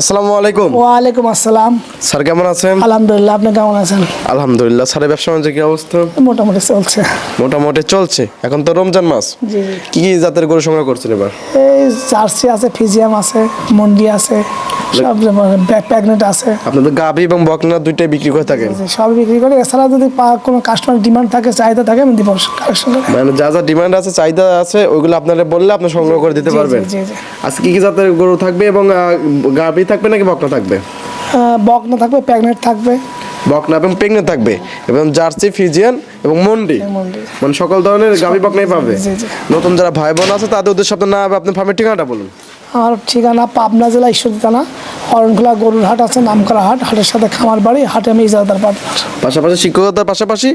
আসসালামু আলাইকুম। ওয়ালাইকুম আসসালাম। স্যার কেমন আছেন? আলহামদুলিল্লাহ আপনি কেমন আছেন? আলহামদুলিল্লাহ স্যারের ব্যবসা বাণিজ্য কি অবস্থা? মোটামুটি চলছে। মোটামুটি চলছে। এখন তো রমজান মাস। জি কি কি জাতের গরু সংগ্রহ করছেন এবার? এই জার্সি আছে ফিজিয়াম আছে মন্ডি আছে সব প্যাগনেট আছে। আপনাদের গাভি এবং বকনা দুইটাই বিক্রি করে থাকেন? সব বিক্রি করে। এছাড়া যদি কোনো কাস্টমার ডিমান্ড থাকে চাহিদা থাকে আমি দিব কালেকশন মানে যা যা ডিমান্ড আছে চাহিদা আছে ওইগুলো আপনারা বললে আপনি সংগ্রহ করে দিতে পারবেন। আজকে কি কি জাতের গরু থাকবে এবং গাভি থাকবে নাকি বকনা থাকবে? বকনা থাকবে প্যাগনেট থাকবে। বকনা এবং পেগনে থাকবে এবং জার্সি ফিজিয়ান এবং মন্ডি। মানে সকল ধরনের গাভি বকনাই পাবে। নতুন যারা ভাই বোন আছে তাদের উদ্দেশ্যে আপনার না আপনি ফার্মের ঠিকানাটা বলুন। আমার ঠিকানা পাবনা জেলা ঈশ্বরদী থানা অরণখোলা গরুর হাট আছে নামকরা হাট হাটের সাথে খামার বাড়ি হাটে আমি ইজাদার পার্টনার। পাশাপাশি শিক্ষকতার পাশাপাশি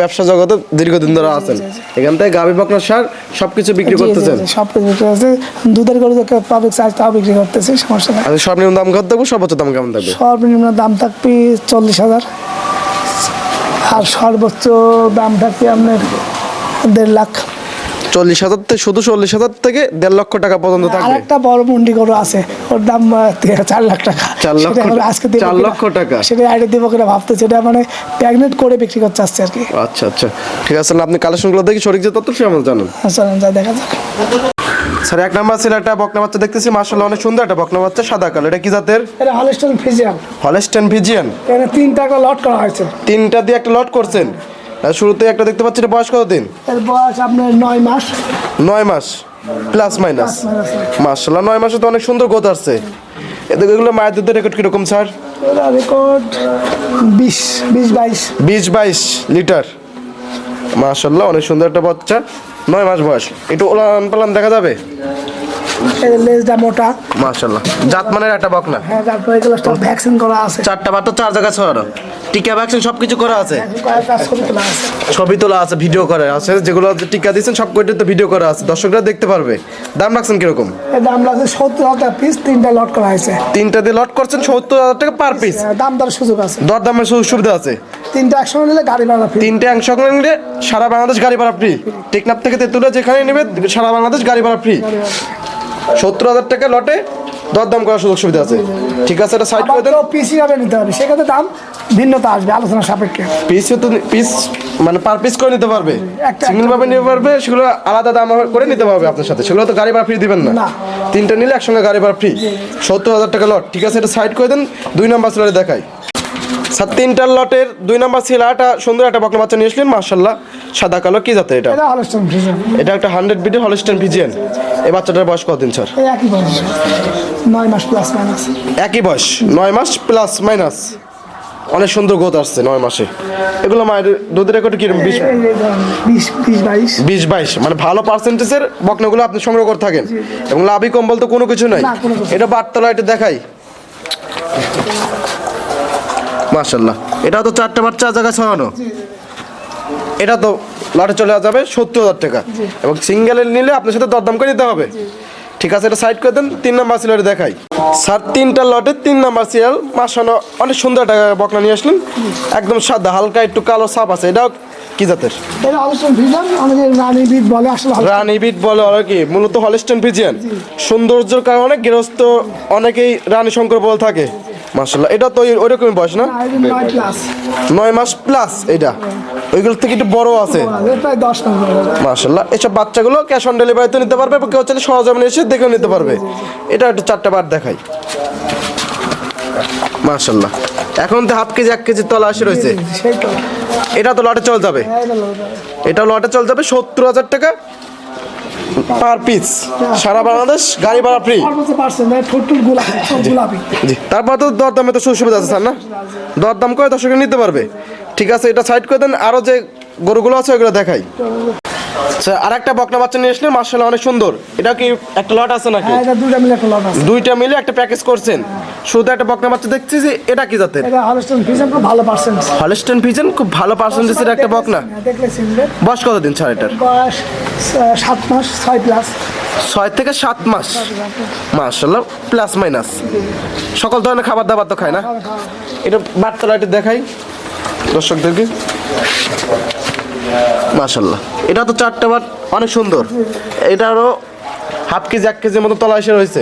ব্যবসা জগতে দীর্ঘদিন ধরে আছেন। এখান থেকে গাভি বকনা সার সব কিছু বিক্রি করতেছেন। সব কিছু বিক্রি করতেছি। দুধের গরু পাবলিক চার্জ তাও বিক্রি করতেছি সমস্যা নেই। আর সর্বনিম্ন দাম কত থাকবে? সর্বোচ্চ দাম কেমন থাকবে? সর্বনিম্ন দাম থাকবে চল্লিশ হাজার। আর সর্বোচ্চ দাম থাকবে আপনার দেড় লাখ। চল্লিশ হাজার থেকে শুধু চল্লিশ হাজার থেকে দেড় লক্ষ টাকা পর্যন্ত থাকবে। একটা বড় মুন্ডি গরু আছে ওর দাম চার লাখ টাকা। চার লক্ষ সেটা? আজকে চার লক্ষ টাকা? সেটা আইডিয়া দিব কিনা ভাবতেছি এটা মানে প্যাগনেট করে বিক্রি করতে আসছে আর কি। আচ্ছা আচ্ছা। ঠিক আছে আপনি কালেকশনগুলো দেখি সঠিক যে তত সে আমার জানেন। চলেন যা দেখা যাক। স্যার এক নাম্বার ছিল একটা বকনা বাচ্চা দেখতেছি মার্শাল্লাহ অনেক সুন্দর একটা বকনা বাচ্চা সাদা কালো এটা কি জাতের? এটা হলিস্টন ফিজিয়াম হলেস্টেন ভিজিয়ান এখানে তিনটা লট করা হয়েছে। তিনটা দিয়ে একটা লট করছেন? শুরুতে একটা দেখতে পাচ্ছি এটা বয়স কত দিন এর বয়স আপনার নয় মাস। নয় মাস প্লাস মাইনাস মার্শাল্লাহ নয় মাসে তো অনেক সুন্দর গোত আসছে। এদিকে এগুলো মায়ের দুধের রেকর্ড কীরকম স্যার রেকর্ড বিশ বিশ বাইশ। বিশ বাইশ লিটার মার্শাল্লাহ অনেক সুন্দর একটা বাচ্চা। নয় মাস বয়স। একটু ওলান পালান দেখা যাবে? লেজটা মোটা। মার্শাল্লাহ জাতমানের একটা বকনা। হ্যাঁ তারপরে এগুলো সব ভ্যাকসিন করা আছে। চারটা বাচ্চা চার জায়গায় ছড়ানো টিকা ভ্যাকসিন সব করা আছে? ছবি তোলা আছে। ছবি তোলা আছে ভিডিও করা আছে। যেগুলো টিকা দিচ্ছেন সব কয়টা তো ভিডিও করা আছে। দর্শকরা দেখতে পারবে। দাম রাখছেন কীরকম? দাম লাগছে সত্তর হাজার পিস তিনটা লট করা হয়েছে। তিনটা দিয়ে লট করছেন সত্তর হাজার টাকা পার পিস আহ, দাম দর সুযোগ আছে। দর দামের সুবিধা আছে। তিনটা একসঙ্গে নিলে গাড়ি ভাড়া ফ্রি তিনটে অংশ নিলে সারা বাংলাদেশ গাড়ি ভাড়া ফ্রি টেকনাফ থেকে তেঁতুলিয়া যেখানে নেবে সারা বাংলাদেশ গাড়ি ভাড়া ফ্রি সত্তর হাজার টাকা লটে দরদাম করার সুযোগ সুবিধা আছে। ঠিক আছে এটা সাইড করে দেন। পিসি ভাবে নিতে হবে সেক্ষেত্রে দাম ভিন্নতা আসবে আলোচনা সাপেক্ষে। পিস তো পিস মানে পার পিস করে নিতে পারবে। সিঙ্গেল ভাবে নিতে পারবে সেগুলো আলাদা দাম করে নিতে পারবে আপনার সাথে। সেগুলো তো গাড়ি ভাড়া ফ্রি দিবেন না। তিনটা নিলে একসঙ্গে গাড়ি ভাড়া ফ্রি সত্তর হাজার টাকা লট। ঠিক আছে এটা সাইড করে দেন। দুই নাম্বার সিলারে দেখাই। স্যার তিনটার লটের দুই নাম্বার সিলাটা সুন্দর একটা বকনা বাচ্চা নিয়ে আসলেন মার্শাল্লাহ সাদা কালো কি জাতের এটা? এটা একটা হান্ড্রেড বিডি হলস্টেন ভিজিয়ান এই বাচ্চাটার বয়স কতদিন স্যার? একই বয়স। নয় মাস প্লাস মাইনাস একই বয়স। নয় মাস প্লাস মাইনাস অনেক সুন্দর গ্রোথ আসছে নয় মাসে। এগুলো মায়ের দুধের রেকর্ড কীরকম বিশ বিশ বাইশ। মানে ভালো পার্সেন্টেজের বকনাগুলো আপনি সংগ্রহ করে থাকেন। এবং লাভই কম বলতে কোনো কিছু নাই। এটা বারতলা এটা দেখাই। মার্শাল্লাহ এটা তো চারটে বাচ্চা জায়গায় ছড়ানো। এটা তো লটে চলে যাবে সত্তর হাজার টাকা। এবং সিঙ্গেলের নিলে আপনার সাথে দরদাম করে নিতে হবে। ঠিক আছে এটা সাইড করে দেন তিন নাম্বার সিরিয়াল দেখাই। স্যার তিনটা লটে তিন নাম্বার সিরিয়াল মাসানো অনেক সুন্দর একটা বকনা নিয়ে আসলেন। একদম সাদা হালকা একটু কালো সাপ আছে। এটাও কি জাতের। রানী বিট বলে আর কি? মূলত হলিস্টন ফিজিয়ান। সৌন্দর্যের কারণে গৃহস্থ অনেকেই রানী শঙ্কর বলে থাকে। মার্শাল্লাহ এটা তো ওই- ওইরকমই বয়স না? নয় মাস প্লাস এটা। ওইগুলো থেকে একটু বড় আছে। প্রায় দশ মাস বয়স। মার্শাল্লাহ এসব বাচ্চাগুলো ক্যাশ অন ডেলিভারিতে নিতে পারবে কেউ চাইলে সহজমে এসে দেখে নিতে পারবে। এটা একটু চারটা বার দেখাই। মার্শাল্লাহ এখন তো হাফ কেজি এক কেজি তলা আসে রয়েছে। এটা তো লটে চল যাবে। এই হলো এটা লটে চল যাবে সত্তর হাজার টাকা। Per piece. সারা বাংলাদেশ গাড়ি ভাড়া ফ্রি তারপর তো দরদামে তো সুযোগ সুবিধা আছে স্যার না? দরদাম করে দর্শকে নিতে পারবে। ঠিক আছে এটা সাইড করে দেন। আরও যে গরুগুলো আছে ওগুলো দেখাই। স্যার আর একটা বকনা বাচ্চা নিয়ে আসলে মার্শাল্লাহ অনেক সুন্দর। এটা কি একটা লট আছে নাকি? হ্যাঁ এটা দুটা মিলে একটা লট আছে। দুইটা মিলে একটা প্যাকেজ করছেন। শুধু একটা বকনা বাচ্চা দেখছি যে এটা কি জাতের? এটা হলস্টন ফ্রিজার খুব ভালো পার্সেন্ট হলস্টেন ফিজেন খুব ভালো পার্সেন্টেজের একটা বকনা। দেখলে চিনবে বয়স কতদিন স্যার এটার? বয়স আহ, সাত মাস ছয় প্লাস ছয় থেকে সাত মাস। মার্শাল্লাহ প্লাস মাইনাস সকল ধরনের খাবার দাবার তো খায় না। এটা বার্তালা এটা দেখাই। দর্শকদেরকে। মাশাল্লাহ এটা তো চারটা বাট অনেক সুন্দর। এটারও হাফ কেজি এক কেজির মতো তলা এসে রয়েছে।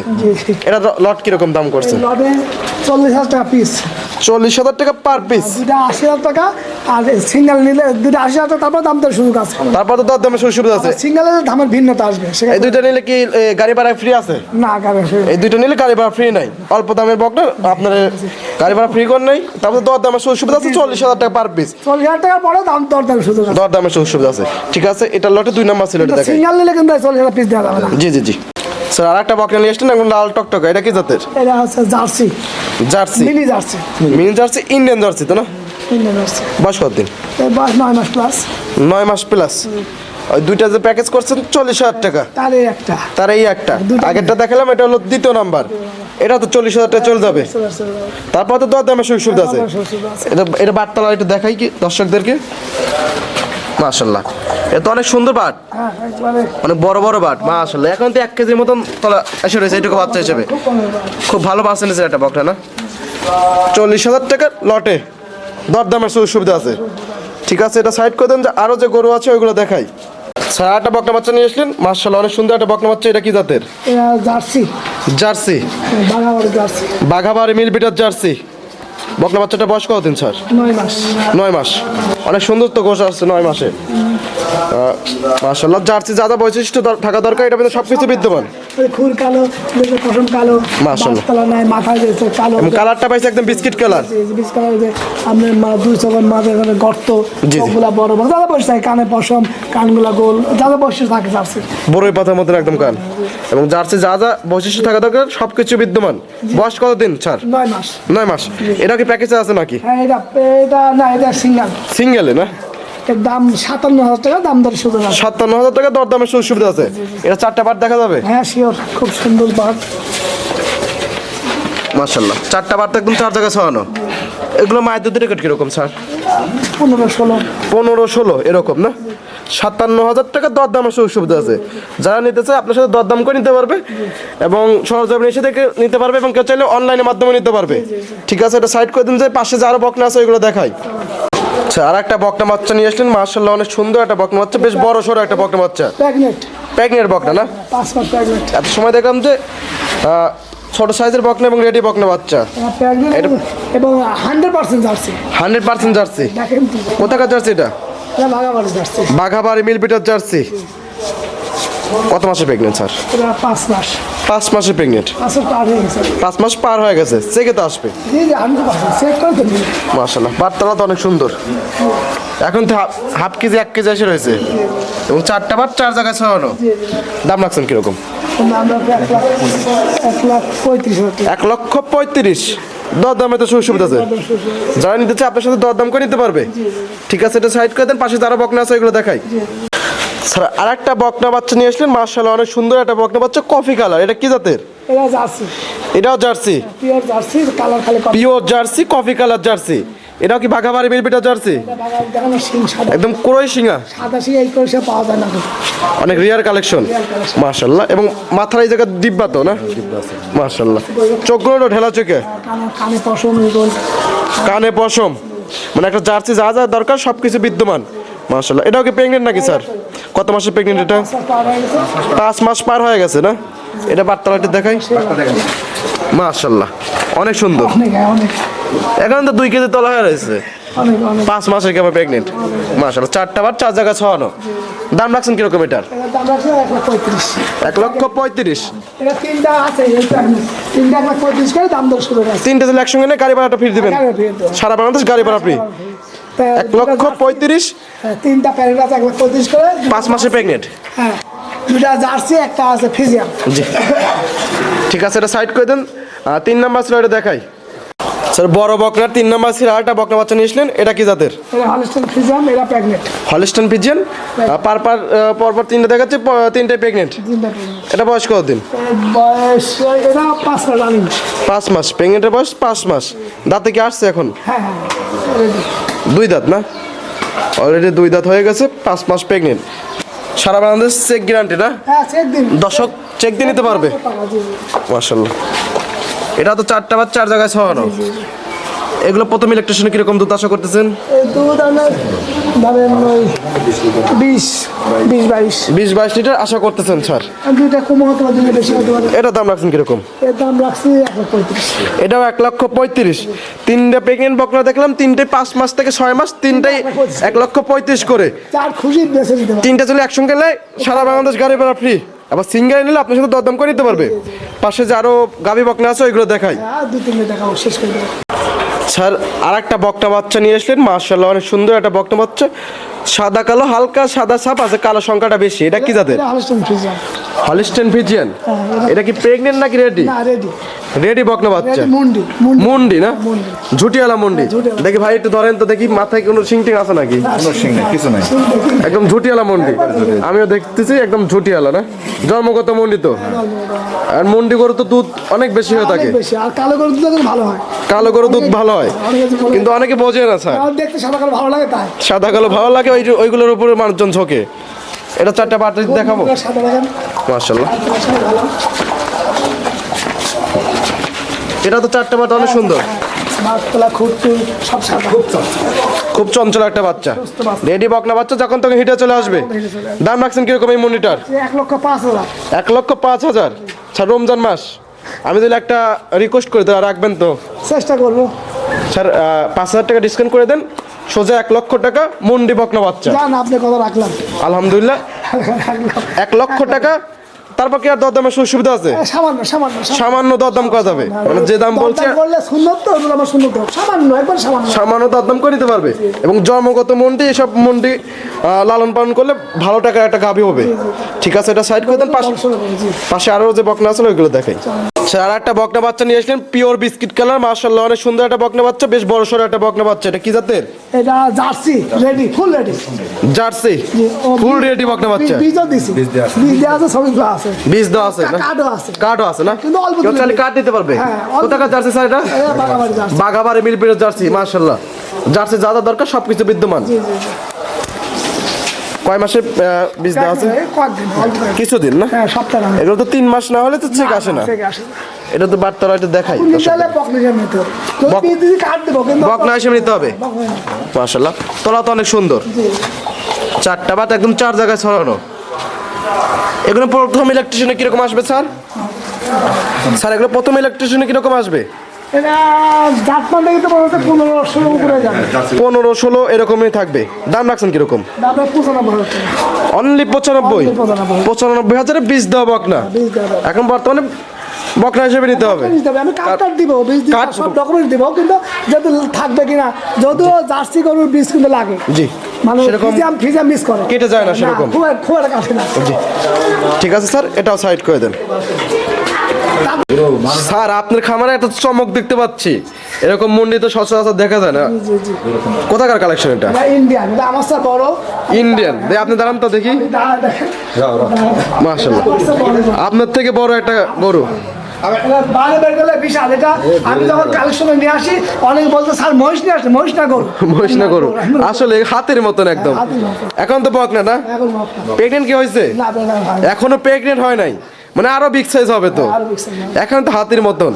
এটা লট কীরকম দাম করছে? চল্লিশ হাজার টাকা পিস চল্লিশ হাজার টাকা পার পিস দুটা আশি হাজার টাকা আর সিঙ্গেল নিলে দুটা আশি হাজার টাকা তারপর দাম সুযোগ আছে তারপর তো দামের সুযোগ সুবিধা আছে। দামের ভিন্নতা আসবে এই দুইটা নিলে কি গাড়ি ভাড়া ফ্রি আছে? না গাড়ি এই দুইটা নিলে গাড়ি ভাড়া ফ্রি নাই। অল্প দামের বকটা আপনার গাড়ি ভাড়া ফ্রি কর নাই। তারপর দর দামের সুযোগ সুবিধা আছে চল্লিশ হাজার টাকা পার পিস চল্লিশ হাজার টাকার পরে দাম দর দামের সুযোগ দর দামের সুযোগ সুবিধা আছে। ঠিক আছে এটা লটে দুই নাম্বার ছিল সিঙ্গেল নিলে কিন্তু চল্লিশ হাজার পিস দেওয়া যাবে জি জি জি। স্যার আর একটা বকনা নিয়ে আসছেন এখন লাল টকটকা। এটা কি জাতের? এটা হচ্ছে Jersey. Jersey? Mini Jersey. Mini Jersey Indian Jersey তো না? Indian Jersey. বয়স কতদিন বয়স নয় মাস প্লাস। নয় মাস প্লাস। ওই দুইটা যে প্যাকেজ করছেন চল্লিশ হাজার টাকা। তার এই একটা। তার এই একটা আগেরটা দেখালাম এটা হলো দ্বিতীয় নাম্বার। এটা তো চল্লিশ হাজার টাকা চলে যাবে। তারপর তো দর দামের সুযোগ সুবিধা আছে। এটা এটা বাটতলা একটু দেখাই কি দর্শকদেরকে? মাশাল্লাহ এটা তো অনেক সুন্দর বাট। অনেক বড় বড় বাট মাশাল্লাহ এখন তো এক কেজির মতন তলা এসে রয়েছে এইটুকু বাচ্চা হিসেবে। খুব ভালো পার্সেন্টেজ একটা বকটা না? চল্লিশ হাজার টাকার লটে দরদামের সুযোগ সুবিধা আছে। ঠিক আছে এটা সাইড করে দেন যে আরও যে গরু আছে ওইগুলো দেখাই। স্যার একটা বকনা বাচ্চা নিয়ে আসলেন। মার্শাল অনেক সুন্দর একটা বকনা বাচ্চা এটা কি জাতের? জার্সি। জার্সি। বাঘাবাড়ি জার্সি। বাঘাবাড়ি মিল বিটার জার্সি। বকনা বাচ্চাটা বয়স কতদিন স্যার? নয় মাস। নয় মাস। অনেক সুন্দর তো গোস আছে নয় মাসে। মার্শাল্লাহ জার্সি যা যা বৈশিষ্ট্য থাকা দরকার এটা সব কিছু বিদ্যমান। খুর কালো পশম কালো মাশাআল্লাহ। বাসতলা নাই মাথায় রয়েছে কালো কালারটা পাইছে একদম বিস্কিট কালার। বিষ কালার যে আপনার মা দুই চোখের মাঝে এখানে গর্ত। বড় বড় থাকে কানে পশম কানগুলা গোল বসে থাকে জার্সি। বড়ই পাতার একদম কান। এবং জার্সি যা যা বৈশিষ্ট্য থাকা দরকার সব কিছু বিদ্যমান। বয়স কতদিন স্যার নয় মাস। নয় মাস। এটা কি প্যাকেজে আছে নাকি? হ্যাঁ এটা এটা না এটা সিঙ্গাল। সিঙ্গেলে না? দাম সাতান্ন হাজার টাকা দাম দর সুযোগ আছে। সাতান্ন হাজার টাকা সুযোগ সুবিধা আছে। এটা চারটা দেখা যাবে? হ্যাঁ শিওর খুব সুন্দর চারটা একদম চার জায়গায় ছড়ানো। এগুলো মায়ের দুধের রেকর্ড কীরকম স্যার? পনেরো ষোলো। পনেরো ষোলো এরকম না? সাতান্ন হাজার টাকা দরদামের সুযোগ সুবিধা আছে। যারা নিতে চায় আপনার সাথে দরদাম করে নিতে পারবে এবং সরজমিনে এসে থেকে নিতে পারবে এবং কেউ চাইলে অনলাইনের মাধ্যমে নিতে পারবে। ঠিক আছে এটা সাইড করে দিন যে পাশে যে আরও বকনা আছে ওইগুলো দেখাই। আচ্ছা আর একটা বকনা বাচ্চা নিয়ে আসলেন। মার্শাল্লাহ অনেক সুন্দর একটা বকনা বাচ্চা বেশ বড় সড়ো একটা বকনা বাচ্চা। প্যাগনেট প্যাগনের বকনা না? পাঁচ মাস প্রেগনেন্ট। এত সময় দেখলাম যে ছোট সাইজের বকনা এবং রেডি বকনা বাচ্চা। প্রেগনেন্ট এবং hundred percent Jersey. Hundred percent Jersey? কোথাকার জার্সি এটা? বাঘাবাড়ি মিলপিটার জার্সি। কত মাসে প্রেগনেন্ট স্যার? এটা পাঁচ মাস। পাঁচ মাসে প্রেগনেন্ট। পাঁচ মাস পার হয়ে গেছে। চেকে তো আসবে। মার্শাল্লাহ বার্তালা তো অনেক সুন্দর। এখন তো হাফ- কেজি এক কেজি এসে রয়েছে। এবং চারটা বার চার জায়গায় ছড়ানো। দাম রাখছেন কীরকম? এক লক্ষ পঁয়ত্রিশ। দর দামে তো সুযোগ সুবিধা আছে। যারা নিতে চায় আপনার সাথে দর দাম করে নিতে পারবে। ঠিক আছে এটা সাইড করে দেন পাশে যারা বকনা আছে ওইগুলো দেখাই। স্যার আর একটা বকনা বাচ্চা নিয়ে আসলেন। মার্শাল্লাহ অনেক সুন্দর একটা বকনা বাচ্চা। কফি কালার এটা কি জাতের? এটা জার্সি। এটাও জার্সি? পিওর জার্সি কালার খালি pure Jersey coffee colour Jersey. এটাও কি বাঘাবাড়ি মিলপিটা জার্সি? একদম কোরই সিঙা সাদা সিং এই করে সে পাওয়া যায় না। অনেক রিয়ার কালেকশন মার্শাল্লাহ এবং মাথার এই জায়গায় দিব্যা তো না? মার্শাল্লাহ চোখগুলো ঢেলা চোখে? কানে কানে পশম কানে পশম। মানে একটা জার্সি যা যা দরকার সব কিছু বিদ্যমান। মার্শাল্লাহ এটাও কি প্রেগনেন্ট নাকি স্যার? কত মাসের প্রেগনেন্ট এটা? পাঁচ মাস পার হয়ে গেছে না? এটা বার্তালাটি দেখাই। মাশাল্লাহ অনেক সুন্দর। এখন তো দুই কেজি তলা হয়ে রয়েছে। পাঁচ মাসের কেমন প্রেগনেন্ট মার্শাল্লাহ চারটা বার চার জায়গা ছড়ানো। দাম রাখছেন কীরকম এটার? এক লক্ষ পঁয়ত্রিশ। তিনটা একসঙ্গে গাড়ি ভাড়াটা ফ্রি দিবেন। সারা বাংলাদেশ গাড়ি ভাড়া ফ্রি এক লক্ষ পঁয়ত্রিশ? হ্যাঁ, তিনটা প্যারেন্ট আছে এক লাখ পঁয়ত্রিশ করে। পাঁচ মাসে প্রেগনেন্ট হ্যাঁ দুটা জার্সি একটা আছে ফিজিয়াম জি। ঠিক আছে এটা সাইড করে দেন। আর তিন নাম্বার ছিল এটা দেখাই। স্যার বড় বকনার তিন নাম্বার ছিল আর একটা বকনা বাচ্চা নিয়েছিলেন এটা কি জাতের? এটা হলস্টেন ফিজিয়াম এটা প্রেগনেন্ট হলিস্টন পিজিয়ান পার পার পরপর তিনটে দেখাচ্ছে প- তিনটে প্রেগনেন্ট এটা বয়স কতদিন? এর বয়স এটা পাঁচ মাস পাঁচ মাস প্রেগনেন্টের বয়স পাঁচ মাস। দাঁতে কি আসছে এখন? হ্যাঁ হ্যাঁ। দুই দাঁত না? অলরেডি দুই দাঁত হয়ে গেছে পাঁচ মাস প্রেগনেন্ট সারা বাংলাদেশ চেক গ্যারান্টি না? দশক চেক দর্শক চেক দিয়ে নিতে পারবে। মার্শাল্লাহ এটা তো চারটা বা চার জায়গায় ছড়ানো। এগুলো প্রথম ইলেকট্রিশিয়ানে কীরকম দুধ আশা করতেছেন? দুধ আপনার ধরেন ওই বিশ বিশ বাইশ। বিশ বাইশ লিটার আশা করতেছেন স্যার? আর দুইটা হতে পারে বেশি হতে পারে। এটা দাম রাখছেন কীরকম এর দাম রাখছি এক লাখ পঁয়ত্রিশ। এটাও এক লক্ষ পঁয়ত্রিশ। তিনটে প্রেগনেন্ট বকনা দেখলাম তিনটে পাঁচ মাস থেকে ছয় মাস তিনটাই এক লক্ষ পঁয়ত্রিশ। করে। চার খুশি বেছে দিতে তিনটা চলে একসঙ্গে নেয় সারা বাংলাদেশ গাড়ি ভাড়া ফ্রি আবার সিঙ্গার নিলে আপনার সাথে দরদাম করে নিতে পারবে। পাশে যে আরও গাবি বকনা আছে ওইগুলো দেখাই। হ্যাঁ দু তিনটে টাকা শেষ করে দেবো। স্যার আর একটা বকটা বাচ্চা নিয়ে আসলেন। মার্শাল্লাহ অনেক সুন্দর একটা বকটা বাচ্চা। সাদা কালো হালকা সাদা সাপ আছে কালো সংখ্যাটা বেশি। এটা কি জাতের? এটা হালস্টন হলিস্টেন ফিজিয়ান এটা- কি প্রেগনেন্ট নাকি রেডি না রেডি রেডি বকনা বাচ্চা। মুন্ডি মুন্ডি। না। ঝুটিওয়ালা মুন্ডি। দেখি ভাই একটু ধরেন তো দেখি মাথায় কোনো সিংটিং আছে নাকি? কোনো সিং নেই কিছু নাই। একদম ঝুটিওয়ালা মুন্ডি। আমিও দেখতেছি একদম ঝুটিওয়ালা না? জন্মগত মুন্ডি তো। আর মুন্ডি গরু তো দুধ অনেক বেশি হয়ে থাকে। বেশি। আর কালো গরু দুধ ভালো হয়। কালো গরু দুধ ভালো হয়। কিন্তু অনেকে বোঝে না স্যার। দেখতে সাদা কালো ভালো লাগে তাই। সাদা কালো ভালো লাগে ওই ওইগুলোর উপরে মানুষজন ঝোঁকে। এটা চারটা পার্টি দেখাবো? মার্শাল্লাহ এটা তো চারটা পার্টি অনেক সুন্দর। খুব খুব চঞ্চল। একটা বাচ্চা। রেডি বকনা বাচ্চা যখন তখন হিটে চলে আসবে। দাম রাখছেন কীরকম এই মনিটার? এক লক্ষ পাঁচ হাজার। এক লক্ষ পাঁচ হাজার। স্যার রমজান মাস। আমি তাহলে একটা রিকোয়েস্ট করে দেওয়া রাখবেন তো? চেষ্টা করব। স্যার পাঁচ হাজার টাকা ডিসকাউন্ট করে দেন। সোজা এক লক্ষ টাকা মন্ডি বকনা বাচ্চা। আপনি কথা রাখলাম আলহামদুলিল্লাহ। এক লক্ষ টাকা তারপর কি আর দরদামের সুযোগ সুবিধা আছে? সামান্য সামান্য সামান্য। দরদাম করা যাবে। মানে যে দাম বলছে দরদাম সুন্দর তো ওগুলো আমার সুন্দর সামান্য একবার সামান্য। সামান্য দরদাম করে নিতে পারবে। এবং জন্মগত মন্ডি এসব মন্ডি লালন পালন করলে ভালো টাকার একটা গাভি হবে। ঠিক আছে এটা সাইড করে দেন পাশে পাশে আরও যে বকনা আছে ওইগুলো দেখাই আর একটা বকনা বাচ্চা নিয়ে আসলেন পিওর বিস্কিট কালার। মার্শাল্লাহ অনেক সুন্দর একটা বকনা বাচ্চা বেশ বড় সড়ো একটা বকনা বাচ্চা। এটা কি জাতের? এটা Jersey ready full ready. Jersey? Full ready বকনা বাচ্চা। দিছি। বীজ দেওয়া আছে। ছবিগুলো আছে। বীজ দেওয়া আছে না? কার্ডও আছে। কার্ডও আছে না? কিন্তু অল্প চাইলে কার্ড দিতে পারবে। হ্যাঁ, কোথাকার জার্সি স্যার এটা? জার্সি। মিলপিটের জার্সি মার্শাল্লাহ জার্সি যা যা দরকার সব কিছু বিদ্যমান কয় মাসে বীজ দেওয়া আছে। কিছুদিন না? হ্যাঁ এগুলো তো তিন মাস না হলে তো চেক আসে না। এটা তো বার্তারা এটা দেখাই বকনি হিসাবে নিতে হবে। মার্শাল্লাহ তলা তো অনেক সুন্দর। চারটা বাত একদম চার জায়গায় ছড়ানো। এগুলো প্রথম ইলেকট্রিশিয়ানে কীরকম আসবে স্যার? স্যার এগুলো প্রথম ইলেকট্রিশিয়ানে কীরকম আসবে? পনেরো ষোলো এরকমই থাকবে। দাম রাখছেন কীরকম? অনলি পঁচানব্বই? পঁচানব্বই। হাজারে বীজ দেওয়া বকনা। এখন বর্তমানে বকনা হিসেবে নিতে হবে। আমি কার্ড দিব বীজ দিব সব ডকুমেন্ট দিব কিন্তু যদি থাকবে কিনা যদিও জার্সি গরুর বীজ কিন্তু লাগে। জি। মানে সেরকম ফিজিয়াম ফিজিয়াম মিস করে। কেটে যায় না সেরকম। খুব খুব একটা কাছে না। ঠিক আছে স্যার এটাও সাইড করে দেন। স্যার আপনার খামারে একটা চমক দেখতে পাচ্ছি। এরকম মন্ডি তো সচরাচর দেখা যায় না। কোথাকার কালেকশন এটা? ইন্ডিয়ান আমার স্যার বড়। ইন্ডিয়ান দে আপনি দাঁড়ান তো দেখি। গরু। আপনার থেকে বড় একটা গরু। এটা বের গেলে বিশাল। এটা আমি যখন কালেকশনে নিয়ে আসি অনেক বলতো স্যার মহিষ নিয়ে আসে মহিষ না গরু? মহিষ না গরু। আসলে হাতের মতন একদম। এখন তো বক না না? প্রেগনেন্ট কি হয়েছে? হয়। এখনও প্রেগনেন্ট হয় নাই। মানে আরও বিগ সাইজ হবে তো। এখন তো হাতির মতন।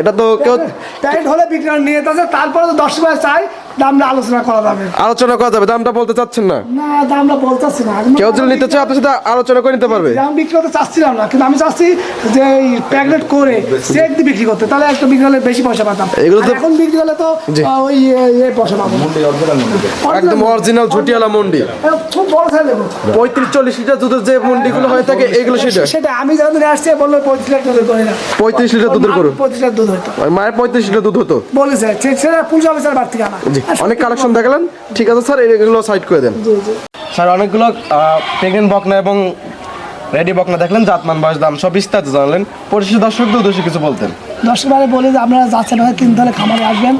এটা তো কেউ টাইট হলে বিক্রি নিয়ে তারপরে তো দশ টাকা চাই। দামটা আলোচনা করা যাবে। আলোচনা করা যাবে দামটা বলতে চাচ্ছেন না? না দামটা বলতেছি না। কেউ যদি নিতে চায় আপনার সাথে আলোচনা করে নিতে পারবে। আমি বিক্রি করতে চাচ্ছিলাম না কিন্তু আমি চাচ্ছি যে প্যাকেট করে চেক দিয়ে বিক্রি করতে তাহলে একটা বিক্রি হলে বেশি পয়সা পেতাম। এগুলো তো- এখন বিক্রি হলে তো ওই এ পয়সা পাবো একদম অরিজিনাল ঝুটিয়ালা মন্ডি। খুব বড় সাইজ পঁয়ত্রিশ চল্লিশ লিটার দুধের যে মন্ডিগুলো হয়ে থাকে এগুলো সেটা সেটা। আমি যখন আসছি বলল পঁয়ত্রিশ লাখ দুধের করে না পঁয়ত্রিশ লিটার দুধের পঁয়ত্রিশ লাখ দুধ হইতো। মায়ের পঁয়ত্রিশ লিটার দুধ হতো। বলেছে সে- সেটা পুলিশ অফিসার বাড়তি আনা। জি। অনেক কালেকশন দেখালেন? ঠিক আছে স্যার এগুলো সাইড করে দেন। স্যার অনেকগুলো প্রেগনেন্ট বকনা এবং রেডি বকনা দেখলেন জাতমান বয়স দাম সব বিস্তারিত জানলেন। পরিশেষে দর্শকদের উদ্দেশ্যে কিছু বলতেন। দশ বারে বলি যে আপনারা যাচ্ছেন হয়ে কিনতে হলে খামারে আসবেন।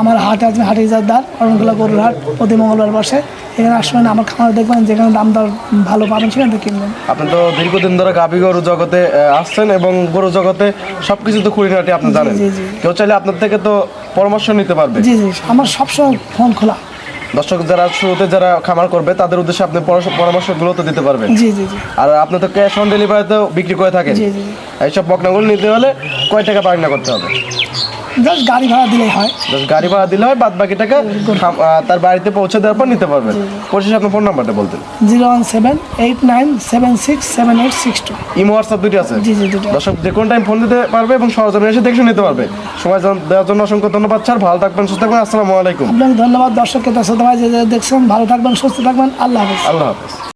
আমার হাট আসবেন হাট ইজারদার অনেকগুলো গরুর হাট প্রতি মঙ্গলবার বসে। এখানে আসবেন আমার খামারে দেখবেন যেখানে দাম দর ভালো পাবেন সেখান থেকে কিনবেন। আপনি তো দীর্ঘদিন ধরে গাভী গরু জগতে আসছেন এবং গরু জগতে সবকিছু তো খুঁড়িনাটি আপনি জানেন। জি, জি। কেউ চাইলে আপনার থেকে তো পরামর্শ নিতে পারবে? জি জি আমার সবসময় ফোন খোলা। দর্শক যারা শুরুতে যারা খামার করবে তাদের উদ্দেশ্যে আপনি পরামর্শ- পরামর্শগুলো তো দিতে পারবেন। জি জি জি। আর আপনি তো ক্যাশ অন ডেলিভারিতেও বিক্রি করে থাকেন। জি, জি। এইসব বকনাগুলো নিতে হলে কয় টাকা পাইনা করতে হবে? জাস্ট গাড়ি ভাড়া দিলেই হয়। জাস্ট গাড়ি ভাড়া দিলে হয় বাদ বাকি টাকা তার বাড়িতে পৌঁছে দেওয়ার পর নিতে পারবেন। পরিশেষে আপনার ফোন নাম্বারটা বলতেন zero one seven eight nine seven six seven eight six two. Imo WhatsApp দুটি আছে। জি জি দুটো দর্শক যে কোনো টাইম ফোন দিতে পারবে এবং সরজমিনে এসে দেখে নিতে পারবে। সময় দেওয়ার জন্য অসংখ্য ধন্যবাদ স্যার। ভালো থাকবেন সুস্থ থাকবেন। আসসালামু আলাইকুম। আপনাকে ধন্যবাদ দর্শককে দর্শক ভাই যে দেখছেন ভালো থাকবেন সুস্থ থাকবেন। আল্লাহ হাফেজ। আল্লাহ হাফেজ।